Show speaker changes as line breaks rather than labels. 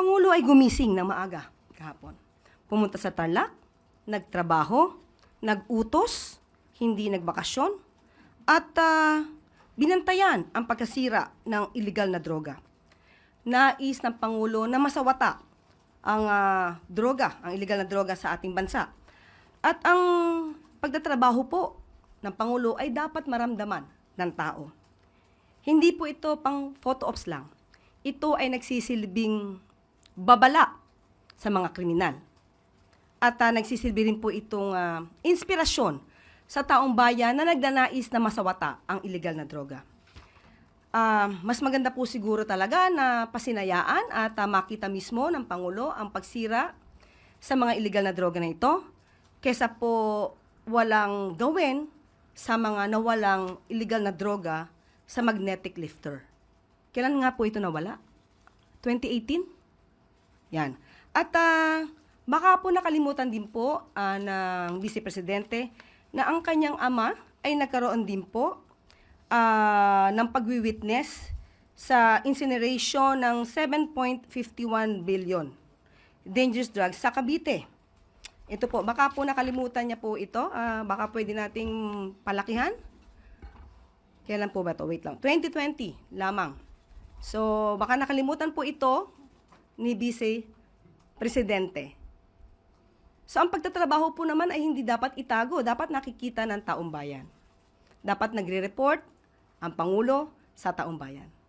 Pangulo ay gumising ng maaga kahapon. Pumunta sa Tarlac, nagtrabaho, nagutos, hindi nagbakasyon, at ah, binantayan ang pagkasira ng illegal na droga. Nais ng Pangulo na masawata ang ah, droga, ang illegal na droga sa ating bansa. At ang pagtatrabaho po ng Pangulo ay dapat maramdaman ng tao. Hindi po ito pang photo ops lang. Ito ay nagsisilbing babala sa mga kriminal. At ah, nagsisilbi rin po itong ah, inspirasyon sa taong bayan na nagdanais na masawata ang illegal na droga. Ah, mas maganda po siguro talaga na pasinayaan at ah, makita mismo ng Pangulo ang pagsira sa mga illegal na droga na ito kesa po walang gawin sa mga nawalang illegal na droga sa magnetic lifter. Kailan nga po ito nawala? 2018? Yan. At ah, baka po nakalimutan din po ah, ng Vice Presidente na ang kanyang ama ay nagkaroon din po ah, ng pagwi-witness sa incineration ng 7.51 billion dangerous drugs sa Cavite. Ito po, baka po nakalimutan niya po ito. Ah, baka pwede nating palakihan. Kailan po ba to? Wait lang. 2020 lamang. So, baka nakalimutan po ito ni Vice Presidente. So, ang pagtatrabaho po naman ay hindi dapat itago. Dapat nakikita ng taong bayan. Dapat nagre-report ang Pangulo sa taong bayan.